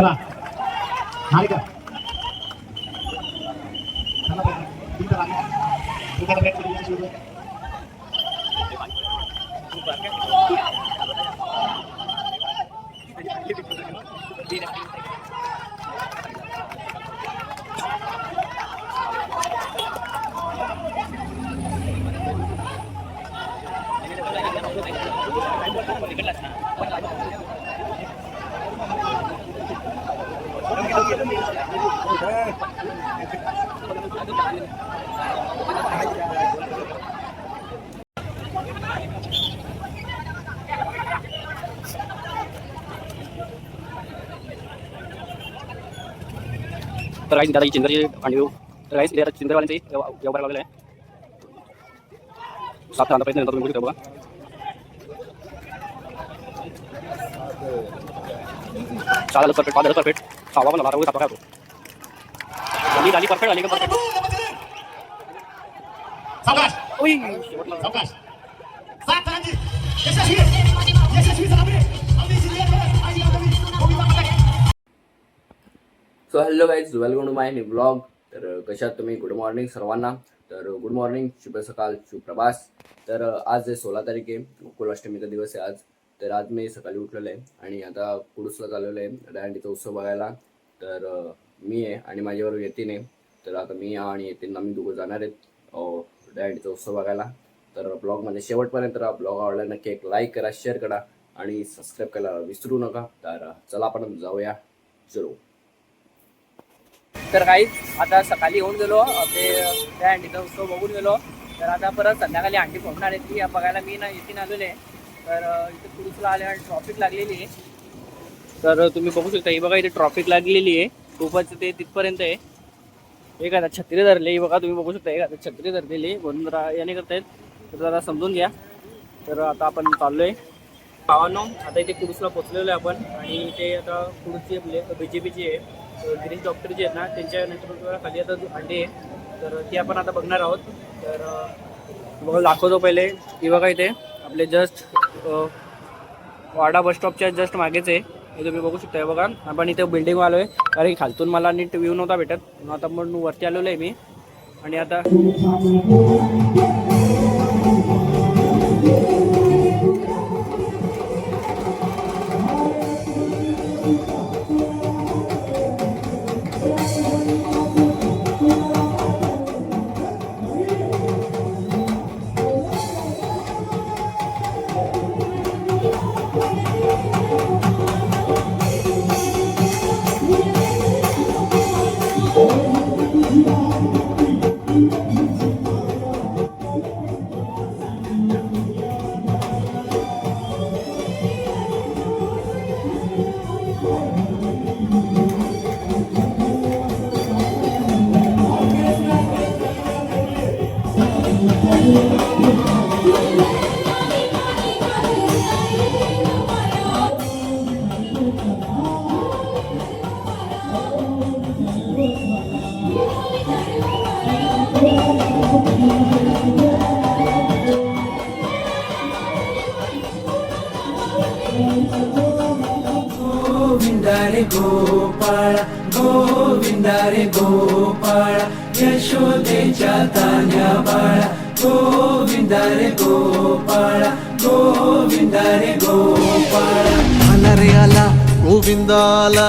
चला. हारिका चला तर काही दादा चिंदरची भांडी घेऊ तर काही चिंदर चिंदरवाल्यांचे व्यवहार लागलेला आहे सात राहता प्रयत्न तुम्ही बघू. चार झालं परफेक्ट पाच झालं परफेक्ट सहावा पण आता सातवा काय होतो झाली परफेक्ट झाली का परफेक्ट? सावकाश. ओय so hello guys welcome to my new blog तर कशात तुम्ही? गुड मॉर्निंग सर्वांना. तर गुड मॉर्निंग शुभ सकाळ सुप्रभास तर आज आहे सोळा तारीख आहे. गोकुलाष्टमीचा दिवस आहे आज. तर आज मी सकाळी उठलेलो आहे आणि आता कुडूसला चाललेलो आहे दहंडीचा उत्सव बघायला. तर मी आहे आणि माझ्याबरोबर येतीन आहे. तर आता मी आणि येतीन आम्ही दोघं जाणार आहेत अ, उत्सव बघायला. तर ब्लॉगमध्ये शेवटपर्यंत ब्लॉग आवडला नक्की एक लाईक करा शेअर करा आणि सबस्क्राईब करायला विसरू नका. तर चला आपण जाऊया. चलो तर काहीच आता सकाळी येऊन गेलो ते त्या अंडीचा उत्सव बघून गेलो. तर आता परत संध्याकाळी अंडी फोडणार आहे ती. बघायला मी ना येथीन आलेले आहे. तर इथे कुरुसला आले आणि ट्रॉफिक लागलेली आहे. तर तुम्ही बघू शकता ही बघा इथे ट्रॉफिक लागलेली आहे. खूपच ते तिथपर्यंत आहे. एक आता छत्री धरली ही बघा तुम्ही बघू शकता एक आता छत्री धरलेली म्हणून जरा याने करतायत तर जरा समजून घ्या. तर आता आपण चाललो आहे भावांनो आता इथे कुरुसला पोचलेलो आहे आपण. आणि इथे आता कुरुसची आपले बी जे पीची आहे. गिरीश डॉक्टर जे आहेत ना त्यांच्या नेतृत्वाखाली आता जो अंडे आहे तर ती आपण आता बघणार आहोत. तर बघा दाखवतो पहिले. ही बघा इथे आपले जस्ट वाडा बस स्टॉपच्या जस्ट मागेच. आहे हे तुम्ही बघू शकता. बघा आपण इथे बिल्डिंग आलो आहे कारण की खालतून मला नीट व्ह्यू नव्हता भेटत. मग आता म्हणून वरती आलेलो आहे मी. आणि आता गोविंदारे गोपाळ गोविंदारे गोपाळ यशोदेच्या तान्या बाळा गोविंदारे गोपाळ गोविंदारे गोपाळ आला रे आला गोविंद आला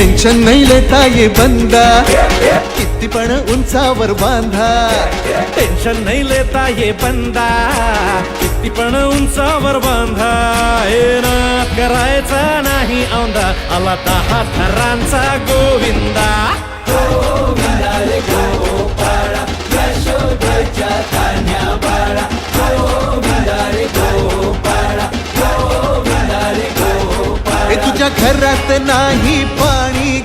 टेन्शन नाही लेता ये बंदा. किती पण उंचावर बांधा. टेन्शन नाही लेता ये बंदा. किती पण उंचावर बांधा. हे ना करायचा नाही औंदा. आला दहा थरांचा गोविंदा. तुझ्या घरात नाही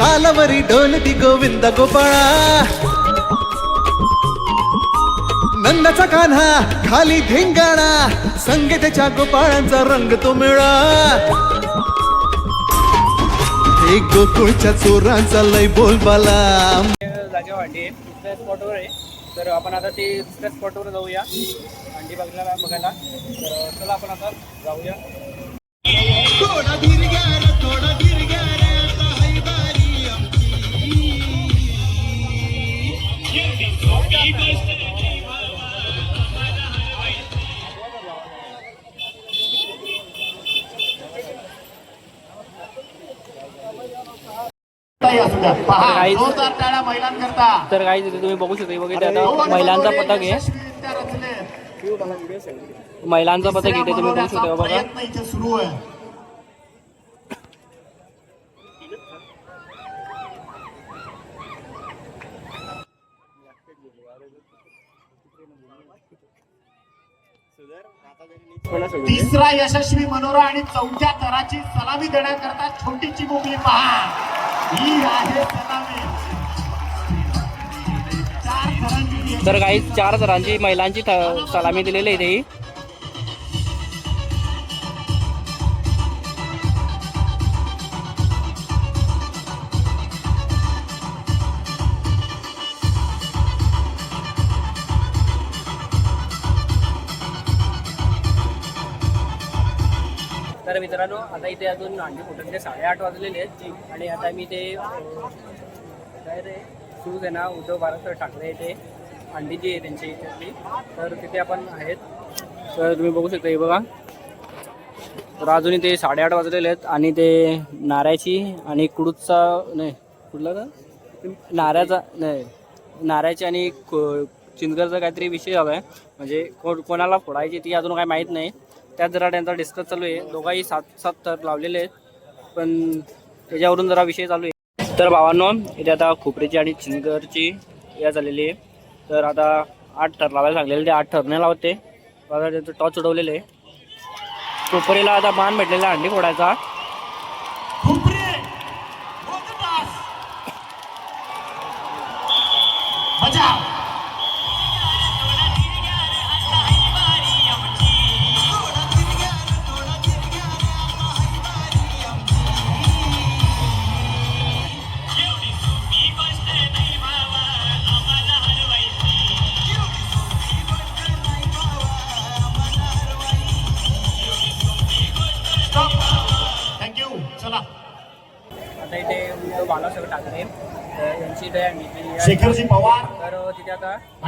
तालावरी डोलती गोविंद गोपाळा. नंदाचा कान्हा खाली धिंगाणा संगीताच्या गोपाळांचा रंग तो मिळा. एक गोकुळच्या चोरांचा लय बोलबाला. अंडी आहे दुसऱ्या स्पॉटवर आहे. तर आपण आता ते दुसऱ्या स्पॉटवर जाऊया. अंडी बघायला बघायला. तर चला आपण आता जाऊया. ताई असू द्या पहा Guys. तर काही तुम्ही बघू शकता बघितलं आता महिलांचा पथक आहे. महिलांचा पथक इथे तुम्ही बघू शकता बघा प्रयत्न इथे सुरू आहे तिसरा यशस्वी मनोरा आणि चौथ्या तराची सलामी देण्याकरता छोटीची मोकळी पहा. ही आहे सलामी. तर काही चार तरांची महिलांची सलामी दिलेली आहे मित्रांनो आता इथे अजून अंडी फुटनचे साडेआठ वाजलेले आहेत. आणि आता मी ते काय रे शिवसेना उद्धव बाळासाहेब ठाकरे इथे अंडी जी आहे त्यांची इथे तर तिथे आपण आहेत. तर तुम्ही बघू शकता हे बघा. तर अजून इथे साडेआठ वाजलेले आहेत. आणि ते नाऱ्याची आणि कुडूचा नाही कुठला का नाऱ्याचा नाही नाऱ्याची आणि को- काहीतरी विषय हवा आहे. म्हणजे को कोणाला फोडायची ती अजून काही माहीत नाही. त्यात जरा त्यांचा डिस्कस चालू आहे. दोघाही सात सात थर लावलेले आहेत. पण त्याच्यावरून जरा विषय चालू आहे. तर भावांनो इथे आता खोपरीची आणि चिंगरची या झालेली आहे. तर आता आठ थर लावायला सांगलेले ते आठ थर नाही लावत आता त्यांचं टॉच उडवलेले आहे. कोपरीला आता मान भेटलेला अंडी फोडायचा.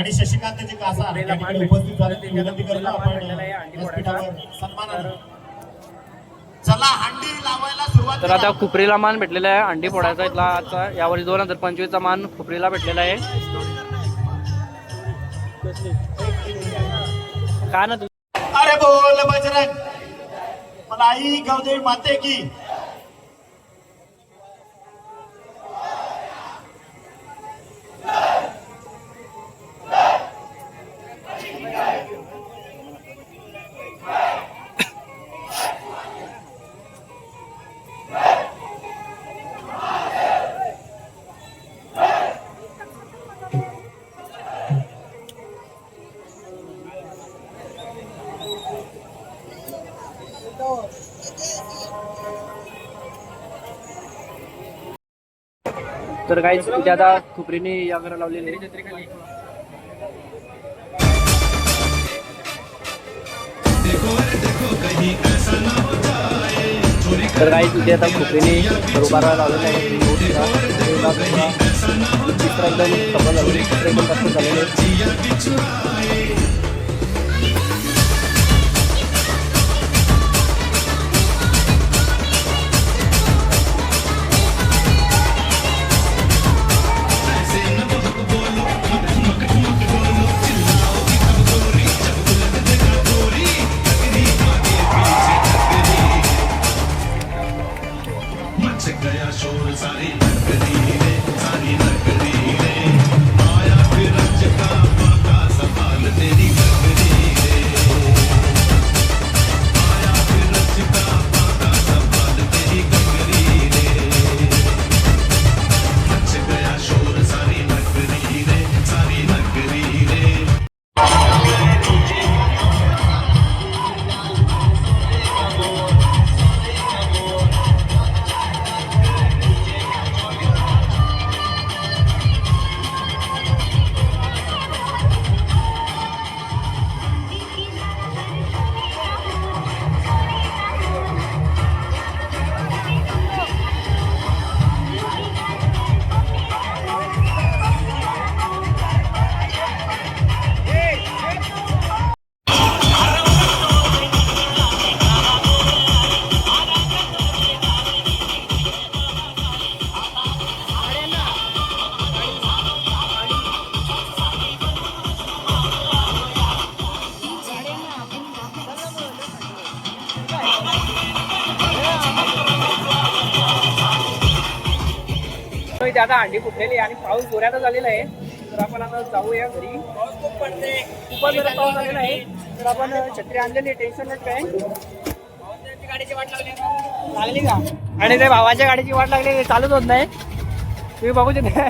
आणि शशिकांतजी कासा या कोपरीला मान ठिकाणी उपस्थित झाले भेटली. विनंती करतो आपण. व्यासपीठावर सन्मानाने तर चला हंडी लावायला सुरुवात तर आता खुपरीला मान भेटलेला आहे अंडी फोडायचा इथला आजचा यावर्षी दोन हजार पंचवीसचा मान खुपरीला भेटलेला आहे का ना तू अरे बोल बजरंग मलाई गौदे माते की तर काही तिथे आता खुपरीने या करायला लावलेली आहे तर काही तिथे आता खुपरीने रुबारा लावलेला आहे shoulder, sunny, sunny, sunny, इथे आता अंडी फुटलेली आहे आणि पाऊस जोरातच झालेला आहे. तर आपण आता जाऊया घरी. खूप जोरात पाऊस झालेला आहे. तर आपण छत्री आणलेली टेन्शन नट काय लागली का? आणि ते भावाच्या गाडीची वाट लागली चालूच होत नाही. तुम्ही बघू शकता.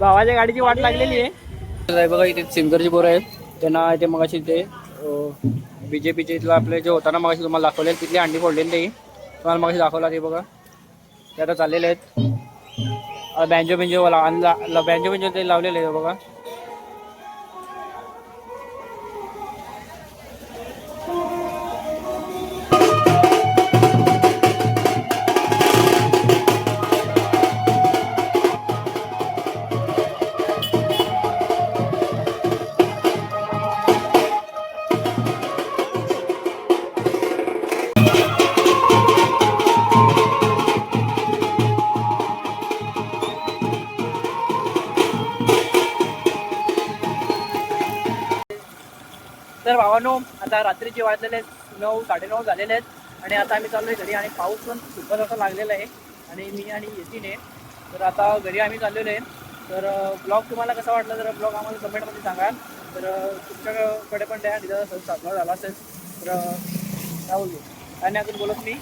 भावाच्या गाडीची वाट लागलेली आहे. बघा इथे सिंगरची पोरं आहेत. त्यांना इथे मगाशी ते बी जे पीचे इथलं आपले जे होता ना मगाशी तुम्हाला दाखवले तिथली अंडी फोडलेली नाही. तुम्हाला मगाशी दाखवला ते बघा. ते आता चाललेले आहेत. बँजो बिंजो लावला बँजो बिंजो ते लावलेले आहे बघा. आता रात्रीचे वाजलेले आहेत नऊ साडेनऊ झालेले आहेत. आणि आता आम्ही चाललोय घरी आणि पाऊस पण खूपच असा लागलेला आहे. आणि मी आणि येतीने तर आता घरी आम्ही चाललेलो आहे. तर ब्लॉग तुम्हाला कसा वाटला तर ब्लॉग आम्हाला कमेंटमध्ये सांगा. तर तुमच्याकडे पण त्या तिथं साजरा झाला असेल तर राहुल काय बोलतो आणि अजून बोलत मी.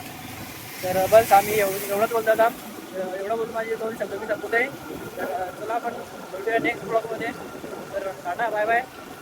तर बस आम्ही एवढं एवढंच बोलतो आता. एवढं बोलतो माझे दोन शब्द मी संपवत आहे तर चला आपण भेटूया नेक्स्ट ब्लॉगमध्ये तर टाटा बाय बाय